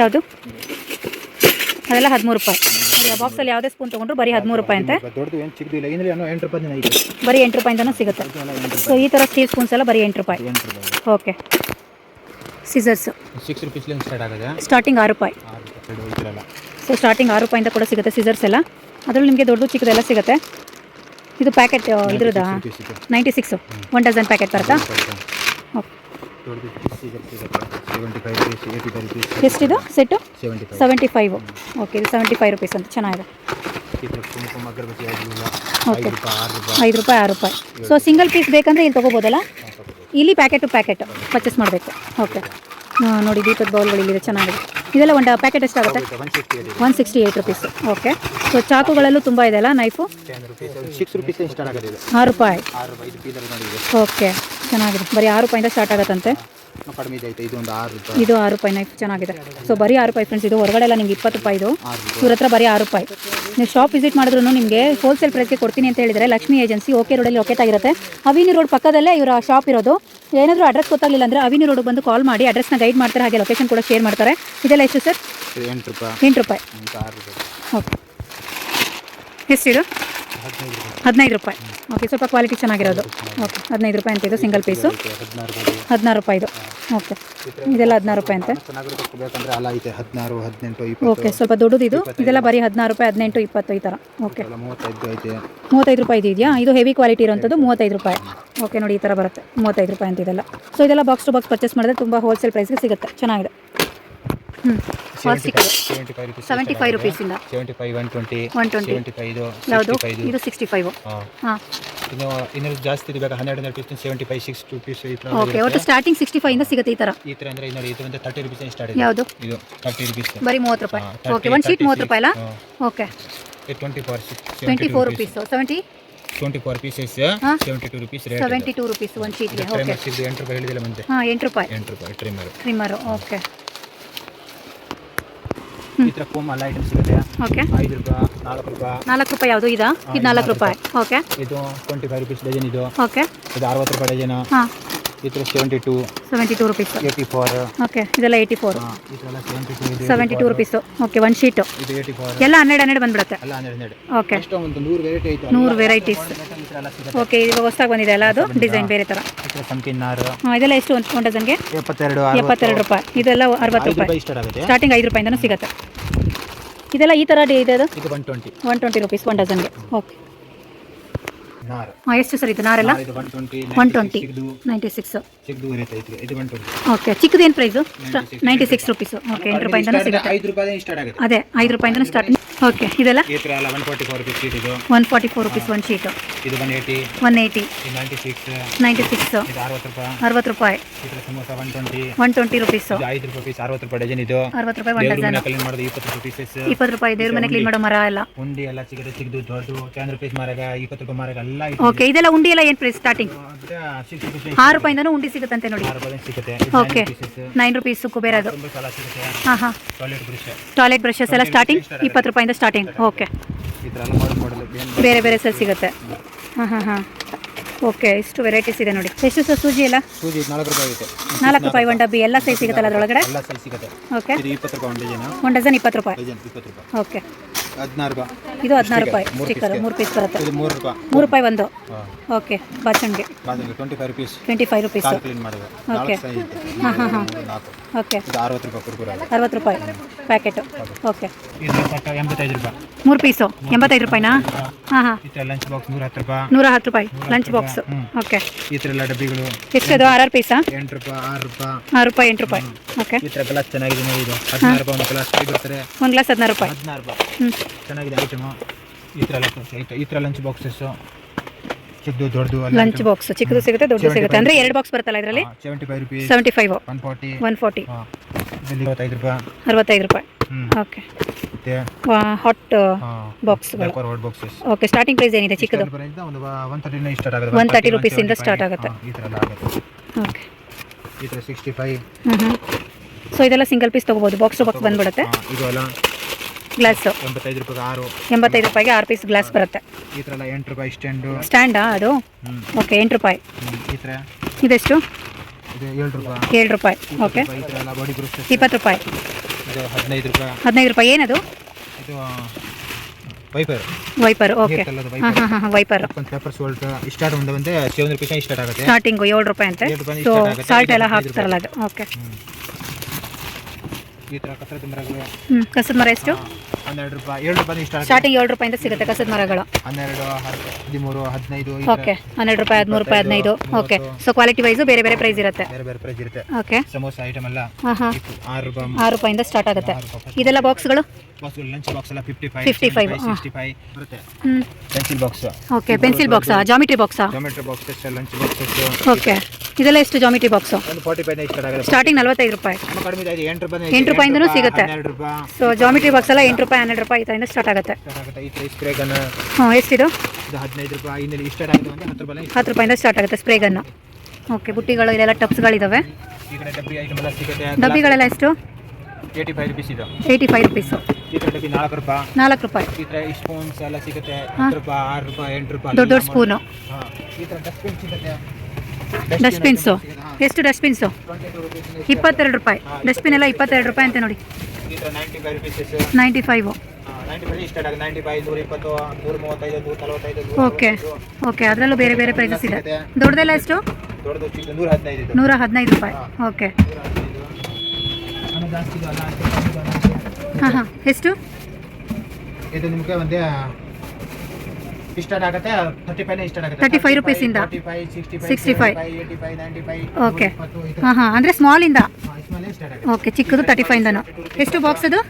ಯಾವುದು? ಅದೆಲ್ಲ ಹದಿಮೂರು ರೂಪಾಯಿ. ಬಾಕ್ಸಲ್ಲಿ ಯಾವುದೇ ಸ್ಪೂನ್ ತೊಗೊಂಡ್ರು ಬರೀ ಹದಿಮೂರು ರೂಪಾಯಿ ಅಂತೆ. ದೊಡ್ಡದು ಏನು ಚಿಕ್ಕದು ಇಲ್ಲ ಏನಿಲ್ಲ ಏನೋ ಎಂಟು ರೂಪಾಯಿ ಐತೆ. ಬರೀ ಎಂಟು ರೂಪಾಯಿಂದನೂ ಸಿಗುತ್ತೆ. ಸೊ ಈ ಥರ ಸ್ಟೀಲ್ ಸ್ಪೂನ್ಸ್ ಎಲ್ಲ ಬರೀ ಎಂಟು ರೂಪಾಯಿ. ಓಕೆ ಸಿಸರ್ಸ್ ಸಿಕ್ಸ್ ರುಪೀಸ್ಲಿಂದ ಸ್ಟಾರ್ಟ್ ಆಗಿದೆ? ಸ್ಟಾರ್ಟಿಂಗ್ ಆರು ರೂಪಾಯಿ. ಸೊ ಸ್ಟಾರ್ಟಿಂಗ್ ಆರು ರೂಪಾಯಿಂದ ಕೂಡ ಸಿಗುತ್ತೆ ಸಿಸರ್ಸ್ ಎಲ್ಲ. ಅದರಲ್ಲಿ ನಿಮಗೆ ದೊಡ್ಡದು ಚಿಕ್ಕದೆಲ್ಲ ಸಿಗುತ್ತೆ. ಇದು packet ಇದ್ರದ ninety six one dozen packet ಬರುತ್ತಾ? ಓಕೆ ಎಷ್ಟಿದು? ಸೆಟ್ಟು? ಸೆವೆಂಟಿ ಫೈವ್ ಓಕೆ ಇದು ಸೆವೆಂಟಿ ಫೈವ್ ರುಪೀಸ್ ಅಂತ. ಚೆನ್ನಾಗಿದೆ. ಓಕೆ ಐದು ರೂಪಾಯಿ ಆರು ರೂಪಾಯಿ. ಸೊ ಸಿಂಗಲ್ ಪೀಸ್ ಬೇಕಂದ್ರೆ ಇಲ್ಲಿ ತೊಗೋಬೋದಲ್ಲ? ಇಲ್ಲಿ ಪ್ಯಾಕೆಟು ಪ್ಯಾಕೆಟ್ ಪರ್ಚೇಸ್ ಮಾಡಬೇಕು. ಓಕೆ ನೋಡಿ ದೀಪದ ಬೌಲ್ಗಳು ಇಲ್ಲಿದೆ ಚೆನ್ನಾಗಿದೆ. ಇದೆಲ್ಲ ಒಂದು ಪ್ಯಾಕೆಟ್ ಎಷ್ಟಾಗುತ್ತೆ? One sixty eight rupees okay so ಚಾಕುಗಳಲ್ಲೂ ತುಂಬ ನೈಫು ಇದು ಆರು ರೂಪಾಯಿ. ಆರು ರೂಪಾಯಿ ಓಕೆ ಚೆನ್ನಾಗಿದೆ. ಬರೀ ಆರು ರೂಪಾಯಿಂದ ಸ್ಟಾರ್ಟ್ ಆಗುತ್ತಂತೆ. ಕಡಿಮೆ ಇದೆ ಆರು ರೂಪಾಯಿ. ಇದು ಆರು ರೂಪಾಯಿ ನೈಫ್ ಚೆನ್ನಾಗಿದೆ. ಸೊ ಬರೀ ಆರು ರೂಪಾಯಿ ಫ್ರೆಂಡ್ಸ್ ಇದು ಹೊರಗಡೆ ಎಲ್ಲ ನಿಮ್ಗೆ ಇಪ್ಪತ್ತು ರೂಪಾಯಿ ಇದು. ಆರು ರೂಪಾಯಿ. ಇವ್ರ ಹತ್ರ ಬರೀ ಆರು ರೂಪಾಯಿ. ನೀವು ಶಾಪ್ ವಿಸಿಟ್ ಮಾಡಿದ್ರು ನಿಮಗೆ ಹೋಲ್ಸೇಲ್ ಪ್ರೈಸ್ಗೆ ಕೊಡ್ತೀನಿ ಅಂತ ಹೇಳಿದರೆ ಲಕ್ಷ್ಮಿ ಏಜೆನ್ಸಿ ಓಕೆ ರೋಡಲ್ಲಿ ಲೊಕೇಟ್ ಆಗಿರುತ್ತೆ. ಅವಿನಿ ರೋಡ್ ಪಕ್ಕದಲ್ಲೇ ಇವರ ಶಾಪ್ ಇರೋದು. ಏನಾದರೂ ಅಡ್ರೆಸ್ ಗೊತ್ತಾಗಲಿಲ್ಲ ಅಂದರೆ ಅವಿನಿ ರೋಡ್ ಬಂದು ಕಾಲ್ ಮಾಡಿ ಅಡ್ರೆಸ್ನ ಗೈಡ್ ಮಾಡ್ತಾರೆ ಹಾಗೆ ಲೊಕೇಶನ್ ಕೂಡ ಶೇರ್ ಮಾಡ್ತಾರೆ. ಇದೆಲ್ಲ ಎಷ್ಟು ಸರ್ ಎಂಟು ರೂಪಾಯಿ. ಎಂಟು ರೂಪಾಯಿ. ಓಕೆ ಎಷ್ಟಿದು ಹದಿನೈದು ರೂಪಾಯಿ. ಓಕೆ ಸ್ವಲ್ಪ ಕ್ವಾಲಿಟಿ ಚೆನ್ನಾಗಿರೋದು. ಓಕೆ ಹದಿನೈದು ರೂಪಾಯಿ ಅಂತ ಇದು ಸಿಂಗಲ್ ಪೀಸು ಹದಿನಾರು ರೂಪಾಯಿ. ಇದು. ರೂಪಾಯಿದು ಓಕೆ ಇದೆಲ್ಲ ಹದಿನಾರು ರೂಪಾಯಿ ಅಂತೆ. ಓಕೆ ಸ್ವಲ್ಪ ದೊಡ್ಡದು ಇದು. ಇದೆಲ್ಲ ಬರೀ ಹದಿನಾರು ರೂಪಾಯಿ ಹದಿನೆಂಟು ಇಪ್ಪತ್ತು ಈ ಥರ ಓಕೆ ಮೂವತ್ತೈದು ರೂಪಾಯಿ ಇದು ಇದೆಯಾ? ಇದು ಹೆವಿ ಕ್ವಾಲಿಟಿ ಇರೋಂಥದ್ದು ಮೂವತ್ತೈದು ರೂಪಾಯಿ. ಓಕೆ ನೋಡಿ ಈ ಥರ ಬರುತ್ತೆ. ಮೂವತ್ತೈದು ರೂಪಾಯಿ ಅಂತ ಇದೆಲ್ಲ ಸೊ ಇದೆಲ್ಲ ಬಾಕ್ಸ್ ಟು ಬಾಕ್ಸ್ ಪರ್ಚೇಸ್ ಮಾಡಿದ್ರೆ ತುಂಬ ಹೋಲ್ಸೇಲ್ ಪ್ರೈಸ್ಗೆ ಸಿಗುತ್ತೆ. ಚೆನ್ನಾಗಿದೆ. Seventy five rupees ರುಪೀಸಿಂದ seventy five one twenty one twenty seventy five ಇದು ಯಾವುದು? ಇದು ಸಿಕ್ಸ್ಟಿ ಫೈವ್ ಹಾಂ. ಇನ್ನು ಇನ್ನೂ ಜಾಸ್ತಿ ಇದೆ ಬೇಕಾ ಹನ್ನೆರಡು ಹನ್ನೆರಡು piece seventy five six two piece ಈ ಥರ ಓಕೆ ಒಟ್ಟು ಸ್ಟಾರ್ಟಿಂಗ್ ಸಿಕ್ಸ್ಟಿ ಫೈವ್ ಇಂದ ಸಿಗುತ್ತೆ ಈ ಥರ ಈ ಥರ ಅಂದರೆ ನೋಡಿ ಇದು ಒಂದು ತರ್ಟಿ ರುಪೀಸ್ ಸ್ಟಾರ್ಟ್ ಯಾವುದು? ಇದು ತರ್ಟಿ ರುಪೀಸ್ ಬರೀ ಮೂವತ್ತು ರೂಪಾಯಿ. ಓಕೆ 30, ಒಂದು ಶೀಟ್ ಮೂವತ್ತು 36, ರೂಪಾಯಿ ಅಲ್ಲ? Okay twenty four twenty four rupees seventy twenty four pieces. Seventy two rupees seventy two rupees ಒಂದು ಶೀಟ್ಗೆ ಓಕೆ ಟ್ರಿಮರ್ ಎಂಟು ರೂಪಾಯಿ ಹೇಳಿದಿಲ್ಲ ಮುಂದೆ. ಹಾಂ ಎಂಟು ರೂಪಾಯಿ. ಎಂಟು ರೂಪಾಯಿ ಟ್ರಿಮರ್ ಟ್ರಿಮ್ಮರು ಓಕೆ ಈ ಥರ ಫೋಮ್ ಎಲ್ಲ ಐಟಮ್ ಸಿಗುತ್ತೆ ಓಕೆ ಐದು ರೂಪಾಯಿ ನಾಲ್ಕು ರೂಪಾಯಿ. ನಾಲ್ಕು ರೂಪಾಯಿ ಯಾವುದು ಇದಾ? ಇದು ನಾಲ್ಕು ರೂಪಾಯಿ. ಓಕೆ ಇದು ಟ್ವೆಂಟಿ ಫೈವ್ ರುಪೀಸ್ ಡಜನ್ ಇದು. ಓಕೆ ಇದು ಅರವತ್ತು ರೂಪಾಯಿ ಡಜನ್ ಹಾಂ. ಈ ಥರ seventy two seventy two rupees eighty four okay ಇದೆಲ್ಲ ಏಯ್ಟಿ ಫೋರ್ ಸೆವೆಂಟಿ ಟು ಇದು two rupees okay one sheet ಇದು ಎಲ್ಲ ಹನ್ನೆರಡು ಹನ್ನೆರಡು ಬಂದ್ಬಿಡುತ್ತೆ. ಓಕೆ ನೂರು ವೆರೈಟೀಸ್ ಓಕೆ ಇವಾಗ ಹೊಸ್ದಾಗಿ ಬಂದಿದೆ ಅಲ್ಲ ಅದು? ಡಿಸೈನ್ ಬೇರೆ ಥರ ಇದೆಲ್ಲ ಎಷ್ಟು? ಒಂದು ಡಜನ್ಗೆ ಎಪ್ಪತ್ತೆರಡು ಎಪ್ಪತ್ತೆರಡು ರೂಪಾಯಿ. ಇದೆಲ್ಲ ಅರವತ್ತು ರೂಪಾಯಿ. ಸ್ಟಾರ್ಟಿಂಗ್ ಐದು ರೂಪಾಯಿಂದನೂ ಸಿಗುತ್ತೆ. ಇದೆಲ್ಲ ಈ ಥರ ಡೇ ಇದೆ ಅದು? ಇದು one twenty one twenty rupees one ಡಜನ್ಗೆ okay ನಾರು ಎಷ್ಟು ಸರ್ ಇದು ನಾರೆಲ್ಲ ಇದು ಒನ್ ಟ್ವೆಂಟಿ ಒನ್ ಟ್ವೆಂಟಿ ಸಿಗ್ದು ನೈಂಟಿ ಸಿಕ್ಸ್ ಸಿಗ್ದು ಇರುತ್ತೆ ಇದು ಇದು ಒನ್ ಟ್ವೆಂಟಿ ಓಕೆ ಚಿಕ್ಕದು ಏನು price ninety six rupees okay ಎಂಟು ರೂಪಾಯಿಂದನೂ ಸಿಗುತ್ತೆ. ಐದು ರೂಪಾಯಿ ಸ್ಟಾರ್ಟ್ ಆಗುತ್ತೆ. ಅದೇ ಐದು ರೂಪಾಯಿಂದನೂ ಸ್ಟಾರ್ಟ್ ಓಕೆ ಇದೆಲ್ಲ? One forty four rupees sheet ಇದು. ಒನ್ ಫಾರ್ಟಿ ಫೋರ್ ರುಪೀಸ್ ಒಂದು ಶೀಟು ಇದು ಒನ್ ಏಯ್ಟಿ ಒನ್ ಏಯ್ಟಿ ಇದು ನೈಂಟಿ ಸಿಕ್ಸ್ ನೈಂಟಿ ಸಿಕ್ಸ್ ಅರವತ್ತು ರೂಪಾಯಿ. ಅರವತ್ತು ರೂಪಾಯಿ. ಈ ಥರ samosa one twenty one twenty rupees ಐದು ರೂಪಾಯಿ ಅರವತ್ತು ರೂಪಾಯಿ ಡಜನ್ ಇದು. ಅರವತ್ತು ರೂಪಾಯಿ ಒನ್ ಡಜನ್ ಕ್ಲೀನ್ ಮಾಡೋದು ಇಪ್ಪತ್ತು ರೂಪಾಯಿ ಇಪ್ಪತ್ತು ರೂಪಾಯಿ ದೇವ್ರ ಮನೆ ಕ್ಲೀನ್ ಮಾಡೋ ಮರ ಎಲ್ಲ. ಉಂಡಿ ಎಲ್ಲ ಸಿಗುತ್ತೆ ಚಿಕ್ಕದು ದೊಡ್ಡ ಮಾರಾಗ ಇಪ್ಪತ್ತು ರೂಪಾಯಿ ಮಾರಾಗ ಎಲ್ಲ ಓಕೆ ಇದೆಲ್ಲ ಉಂಡಿ ಎಲ್ಲ ಏನು ಪ್ರೈಸ್ ಸ್ಟಾರ್ಟಿಂಗ್ ಆರು ರೂಪಾಯಿಂದನೂ ಉಂಡಿ ಸಿಗುತ್ತಂತೆ ನೋಡಿ. ಓಕೆ ನೈನ್ ರುಪೀಸ್ ಕುಬೇರ ಅದು. ಹಾಂ ಹಾಂ. ಟಾಯ್ಲೆಟ್ ಬ್ರಷ್ ಟಾಯ್ಲೆಟ್ ಬ್ರಷಸ್ ಎಲ್ಲ ಸ್ಟಾರ್ಟಿಂಗ್ ಇಪ್ಪತ್ತು ರೂಪಾಯಿಂದ ಸ್ಟಾರ್ಟಿಂಗ್ ಓಕೆ ಬೇರೆ ಬೇರೆ ಸರ್ ಸಿಗುತ್ತೆ. ಹಾಂ ಹಾಂ ಹಾಂ. ಓಕೆ ಇಷ್ಟು ವೆರೈಟೀಸ್ ಇದೆ ನೋಡಿ. ಎಷ್ಟು ಸರ್ ಸೂಜಿ ಎಲ್ಲ? ಸೂಜಿ ನಾಲ್ಕು ರೂಪಾಯಿ ಆಗುತ್ತೆ. ನಾಲ್ಕು ರೂಪಾಯಿ ಒಂದು ಡಬ್ಬಿ ಎಲ್ಲ ಸೈಜ್ ಸಿಗುತ್ತಲ್ಲ ಅದರೊಳಗಡೆ? ಎಲ್ಲ ಸೈಜ್ ಸಿಗುತ್ತೆ. ಓಕೆ ಇದು ಇಪ್ಪತ್ತು ರೂಪಾಯಿ ಒಂದು ಡಿಸೈನು ಒಂದು ಡಜನ್ ರೂಪಾಯಿ. ಡಜನ್ ಇಪ್ಪತ್ತು ರೂಪಾಯಿ. ಓಕೆ ಹದಿನಾರು ರೂಪಾಯಿ. ಇದು ಹದಿನಾರು ರೂಪಾಯಿ ಸ್ಟಿಕ್ಕರ್. ಮೂರು ಪೀಸ್ ಬರುತ್ತೆ. ಇದು ಮೂರು ರೂಪಾಯಿ. ಮೂರು ರೂಪಾಯಿ ಒಂದು. ಓಕೆ ಬಾಚಣಿಗೆ. ಬಾಸಿಗೆ twenty five rupees twenty five rupees ಕಾಲು ಕ್ಲೀನ್ ಮಾಡಿದೆ. ಓಕೆ. ಹಾಂ ಹಾಂ ಹಾಂ. ಓಕೆ. ಇದು ಅರವತ್ತು ರೂಪಾಯಿ ಕುರ್ಕುರೆ ಅರವತ್ತು ರೂಪಾಯಿ ಪ್ಯಾಕೆಟು. ಓಕೆ. ಎಂಬತ್ತೈದು ರೂಪಾಯಿ. ಮೂರು ಪೀಸು ಎಂಬತ್ತೈದು ರೂಪಾಯಿನಾ? ಹಾಂ. ಹಾಂ ಲಂಚ್ ಬಾಕ್ಸ್ ನೂರ ಹತ್ತು ರೂಪಾಯಿ. ನೂರ ಹತ್ತು ರೂಪಾಯಿ. Lunch box okay. ಈ ಥರ ಎಲ್ಲ ಡಬ್ಬಿಗಳು. ಎಷ್ಟದು ಆರು ಆರು ಪೀಸಾ ಎಂಟು ರೂಪಾಯಿ ಆರು ರೂಪಾಯಿ. ಆರು ರೂಪಾಯಿ ಎಂಟು ರೂಪಾಯಿ. ಓಕೆ. ಈ ಥರ ಗ್ಲಾಸ್ ಚೆನ್ನಾಗಿದೆ ನೋಡಿ ಇದು. ಹದಿನಾರು ರೂಪಾಯಿ ಒಂದು ಗ್ಲಾಸ್ ಬರ್ತಾರೆ ಒಂದು ಗ್ಲಾಸ್ ಹದಿನಾರು ರೂಪಾಯಿ. ಹದಿನಾರು ರೂಪಾಯಿ. ಹ್ಞೂ ಚೆನ್ನಾಗಿದೆ ಐಟಮು ಈ ಥರ ಐತೆ ಈ ಥರ ಲಂಚ್ ಬಾಕ್ಸಸ್ಸು ಚಿಕ್ಕದು ದೊಡ್ಡದು ಲಂಚ್ ಬಾಕ್ಸ್ ಚಿಕ್ಕದು ಸಿಗುತ್ತೆ ದೊಡ್ಡದು ಸಿಗುತ್ತೆ. ಅಂದರೆ ಎರಡು ಬಾಕ್ಸ್ ಬರ್ತಲ್ಲ ಇದರಲ್ಲಿ? Seventy five rupees seventy five one forty one forty ಇದರಲ್ಲಿ ಇಪ್ಪತ್ತೈದು ರೂಪಾಯಿ. ಅರವತ್ತೈದು ರೂಪಾಯಿ. Okay hot box boxes okay starting price ಏನಿದೆ ಚಿಕ್ಕದು? ಒನ್ ರುಪೀಸಿಂದ ಸ್ಟಾರ್ಟ್ ಆಗುತ್ತೆ. 130 rupees ಇಂದ start ಆಗುತ್ತೆ. ಈ ಥರ ಆಗುತ್ತೆ. ಓಕೆ ಈ ಥರ ಸಿಕ್ಸ್ಟಿ ಫೈವ್ ಸೊ ಇದೆಲ್ಲ ಸಿಂಗಲ್ ಪೀಸ್ ತೊಗೋಬೋದು. ಬಾಕ್ಸ್ ಬಾಕ್ಸ್ ಬಂದ್ಬಿಡುತ್ತೆ. ಇದು ಅಲ್ಲ. ಗ್ಲಾಸು ಎಂಬತ್ತೈದು ರೂಪಾಯಿಗೆ ಆರು. ಎಂಬತ್ತೈದು ರೂಪಾಯಿಗೆ ಆರು ಪೀಸ್ ಗ್ಲಾಸ್ ಬರುತ್ತೆ. ಈ ಥರ ಎಲ್ಲ ಎಂಟು ರೂಪಾಯಿ ಸ್ಟ್ಯಾಂಡು ಸ್ಟ್ಯಾಂಡಾ ಅದು? ಓಕೆ ಎಂಟು ರೂಪಾಯಿ. ಈ ಥರ. ಇದೆಷ್ಟು? ಇದು ಏಳು ರೂಪಾಯಿ. ಏಳು ರೂಪಾಯಿ. ಓಕೆ ಈ ಥರ ಎಲ್ಲ ಬಾಡಿ ಗ್ರೂಪ್ಸ್ ಇಪ್ಪತ್ತು ರೂಪಾಯಿ. ಇದು ಹದಿನೈದು ರೂಪಾಯಿ. ಹದಿನೈದು ರೂಪಾಯಿ ಏನದು? ಇದು ವೈಪರ್ ವೈಪರ್ ಓಕೆ ಹಾಂ ವೈಪರ್ ಹಾಂ ಹಾಂ ವೈಪರ್ ಒಂದು ಪೇಪರ್ ಸಾಲ್ಟ್ ಸ್ಟಾರ್ಟ್ ಒಂದು ಬಂದೆ ಸೆವೆನ್ ರೂಪಾಯಿ ಸ್ಟಾರ್ಟ್ ಆಗುತ್ತೆ. ಸ್ಟಾರ್ಟಿಂಗು ಏಳು ರೂಪಾಯಿ ಅಂತೆ. ಏಳು ರೂಪಾಯಿ ಸೊ start ಸಾಲ್ಟ್ ಎಲ್ಲ ಹಾಕ್ತಾರಲ್ಲ ಅದು. ಓಕೆ ಹ್ಮ್. ಈ ಥರ ಕಸರತ್ತು ಮರಗಳು. ಹ್ಞೂ ಕಸದ ಮರ ಎಷ್ಟು? ಹನ್ನೆರಡು ರೂಪಾಯಿ ಏಳು ರೂಪಾಯಿ ಆಗುತ್ತೆ. ಸ್ಟಾರ್ಟಿಂಗ್ ಏಳು ರೂಪಾಯಿಂದ ಸಿಗುತ್ತೆ ಕಸದ ಮರಗಳು. ಹನ್ನೆರಡು ಹದ್- ಹದಿಮೂರು ಹದಿನೈದು ಓಕೆ ಹನ್ನೆರಡು ರೂಪಾಯಿ ಹದಿಮೂರು ರೂಪಾಯಿ ಹದಿನೈದು. ಓಕೆ ಸೊ ಕ್ವಾಲಿಟಿ ವೈಸು ಬೇರೆ ಬೇರೆ ಪ್ರೈಸ್ ಇರುತ್ತೆ. ಬೇರೆ ಬೇರೆ ಪ್ರೈಸ್ ಇರುತ್ತೆ. ಓಕೆ ಸಮೋಸ ಐಟಮ್ ಎಲ್ಲ ಆರು ರೂಪಾಯಿ ಆರು ರೂಪಾಯಿಂದ ಸ್ಟಾರ್ಟ್ ಆಗುತ್ತೆ. ಇದೆಲ್ಲ ಬಾಕ್ಸ್ಗಳು ಬಾಕ್ಸ್ ಲಂಚ್ ಬಾಕ್ಸ್ ಎಲ್ಲ ಫಿಫ್ಟಿ ಫೈವ್ 55, ಹಾ. ಸಿಕ್ಸ್ಟಿ ಫೈವ್ ಬರುತ್ತೆ. ಹ್ಞೂ ಪೆನ್ಸಿಲ್ ಬಾಕ್ಸ್ ಓಕೆ ಪೆನ್ಸಿಲ್ ಬಾಕ್ಸಾ geometry ಬಾಕ್ಸಾ tomato boxes lunch boxes okay ಇದೆಲ್ಲ ಎಷ್ಟು ಜಾಮಿಟ್ರಿ ಬಾಕ್ಸು ಒಂದು ಫಾರ್ಟಿ ಫೈವ್ ಸ್ಟಾರ್ಟ್ ಆಗುತ್ತೆ. ಸ್ಟಾರ್ಟಿಂಗ್ ನಲ್ವತ್ತೈದು ರೂಪಾಯಿ. ತುಂಬ ಕಡಿಮೆ ಇದೆ ಎಂಟು ರೂಪಾಯಿ ಎಂಟು ರೂಪಾಯಿಂದನೂ ಸಿಗುತ್ತೆ. ಹನ್ನೆರಡು ರೂಪಾಯಿ. ಸೊ ಜಾಮಿಟ್ರಿ ಬಾಕ್ಸ್ ಎಲ್ಲ ಎಂಟು ರೂಪಾಯಿ ಹನ್ನೆರಡು ರೂಪಾಯಿ ಈ ಥರದಿಂದ ಸ್ಟಾರ್ಟ್ ಆಗುತ್ತೆ. ಸ್ಟಾರ್ಟ್ ಆಗುತ್ತೆ. ಈ ಥರ ಸ್ಪ್ರೇ ಗನ್ ಹ್ಞೂ ಎಷ್ಟಿದು? ಇದು ಹದಿನೈದು ರೂಪಾಯಿ. ಇನ್ನಲ್ಲಿ ಸ್ಟಾರ್ಟ್ ಆಗುತ್ತೆ ಅಂದರೆ ಹತ್ತು ರೂಪಾಯಿ ಹತ್ತು ರೂಪಾಯಿಂದ ಸ್ಟಾರ್ಟ್ ಆಗುತ್ತೆ ಸ್ಪ್ರೇ ಗನ್ನು ಓಕೆ ಬುಟ್ಟಿಗಳು ಇದೆಲ್ಲ ಟಪ್ಸ್ಗಳಿದ್ದಾವೆ ಈ ಕಡೆ ಡಬ್ಬಿ ಐಟಮ್ ಎಲ್ಲ ಸಿಗುತ್ತೆ. ಡಬ್ಬಿಗಳೆಲ್ಲ ಎಷ್ಟು? ಏಯ್ಟಿ ಫೈವ್ ರುಪೀಸ್ ಇದು. ಏಯ್ಟಿ ಫೈವ್ ರುಪೀಸು ಈ ಥರ ಡಬ್ಬಿ ನಾಲ್ಕು ರೂಪಾಯಿ. ನಾಲ್ಕು ರೂಪಾಯಿ. ಈ ಥರ ಸ್ಪೂನ್ಸ್ ಎಲ್ಲ ಸಿಗುತ್ತೆ. ಹತ್ತು ರೂಪಾಯಿ ಆರು ರೂಪಾಯಿ ಎಂಟು ರೂಪಾಯಿ ದೊಡ್ಡ ದೊಡ್ಡ ಸ್ಪೂನು ಹಾಂ. ಈ ಥರ ಡಸ್ಟ್ಬಿನ್ ಸಿಗುತ್ತೆ. ಡಸ್ಟ್ಬಿನ್ಸು ಎಷ್ಟು ಡಸ್ಟ್ಬಿನ್ಸು ಇಪ್ಪತ್ತೆರಡು ರೂಪಾಯಿ. ಡಸ್ಟ್ಬಿನ್ ಎಲ್ಲ ಇಪ್ಪತ್ತೆರಡು ರೂಪಾಯಿ ಅಂತ ನೋಡಿ. ಈ ಥರ ninety five rupees ninety five okay okay ಅದರಲ್ಲೂ ಬೇರೆ ಬೇರೆ ಪ್ರೈಸಸ್ ಇದೆ. ದೊಡ್ಡದೆಲ್ಲ ಎಷ್ಟು? ನೂರ ಹದಿನೈದು ರೂಪಾಯಿ. ಓಕೆ ನೂರ ಹದಿನೈದು ಹಣ ಜಾಸ್ತಿ ಇದು ಅಲ್ಲ ಅಷ್ಟು ಕಮ್ಮಿ ಇದು ಅಲ್ಲ. ಹಾಂ ಹಾಂ. ಎಷ್ಟು? ಇದು ನಿಮಗೆ ಒಂದೇ ಸ್ಟಾರ್ಟ್ ಆಗುತ್ತೆ ತರ್ಟಿ ಫೈವ್ ಸ್ಟಾರ್ಟ್ ಆಗುತ್ತೆ. 35 rupees ಇಂದ. Forty five sixty 65. Eighty five okay five. ಹಾಂ ಹಾಂ. ಅಂದರೆ ಇಸ್ಮೇಲೆ ಆಗುತ್ತೆ. ಓಕೆ ಚಿಕ್ಕದು ತರ್ಟಿ ಫೈವ್ದನು ಎಷ್ಟು ಬಾಕ್ಸ್ ಅದು?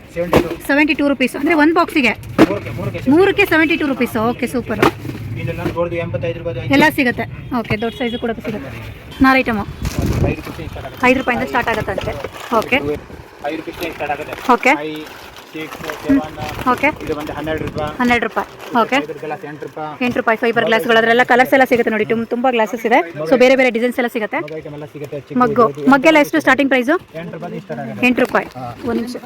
ಸೆವೆಂಟಿ ಟು ರುಪೀಸ್ ಅಂದರೆ ಒಂದು ಬಾಕ್ಸಿಗೆ ಮೂರಕ್ಕೆ seventy two rupees okay super ಎಲ್ಲ ಸಿಗುತ್ತೆ. ಓಕೆ ದೊಡ್ಡ ಸೈಜು ಕೂಡ ಸಿಗುತ್ತೆ. ನಾರು ಐಟಮು ಐದು ರೂಪಾಯಿಂದ ಸ್ಟಾರ್ಟ್ ಆಗುತ್ತಂತೆ. ಓಕೆ ಐದು ರೂಪಾಯಿ ಸ್ಟಾರ್ಟ್ ಆಗುತ್ತೆ? ಓಕೆ ಐ ಸಿಕ್ಸ್ ಸೆವೆನ್ ಓಕೆ ಇದು ಬಂದು ಹನ್ನೆರಡು ರೂಪಾಯಿ ಹನ್ನೆರಡು ರೂಪಾಯಿ ಓಕೆ ಗ್ಲಾಸ್ ಎಂಟು ರೂಪಾಯಿ ಎಂಟು ರೂಪಾಯಿ ಫೈಬರ್ ಗ್ಲಾಸ್ಗಳು ಅದರೆಲ್ಲ ಕಲರ್ಸ್ ಎಲ್ಲ ಸಿಗುತ್ತೆ ನೋಡಿ. ತುಂಬ ತುಂಬ ಗ್ಲಾಸಸ್ ಇದೆ. ಸೊ ಬೇರೆ ಬೇರೆ ಡಿಸೈನ್ಸ್ ಎಲ್ಲ ಸಿಗುತ್ತೆ. ಮಗ್ಗು. ಮಗ್ಗೆಲ್ಲ ಎಷ್ಟು ಸ್ಟಾರ್ಟಿಂಗ್ ಪ್ರೈಸು ಎಂಟು ರೂಪಾಯಿ. ಒಂದು ನಿಮಿಷ